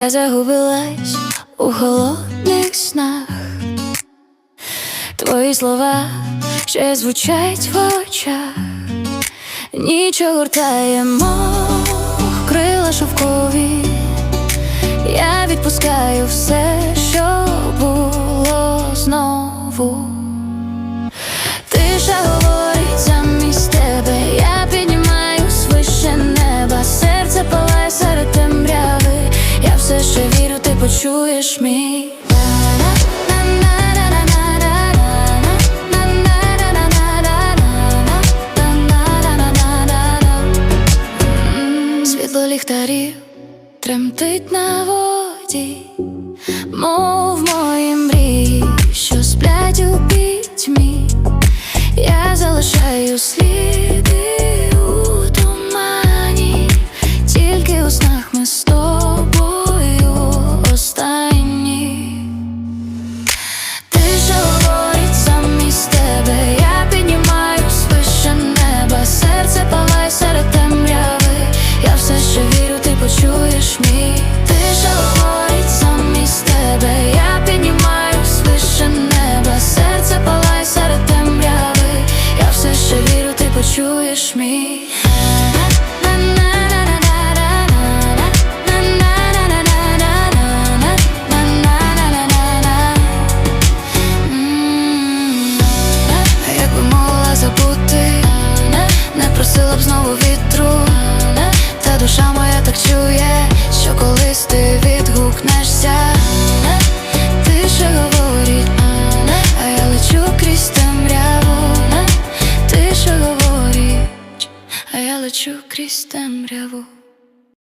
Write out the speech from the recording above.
Я загубилась у холодних снах. Твої слова ще звучать в очах, ніч огортає, мов крила шовкові. Я відпускаю все, що було знову. Почуєш мій. Світло ліхтарів тремтить на воді, мов мої мрії, що сплять у пітьмі. Я залишаю сліди забути, не просила б знову вітру, та душа бачу крізь темряву.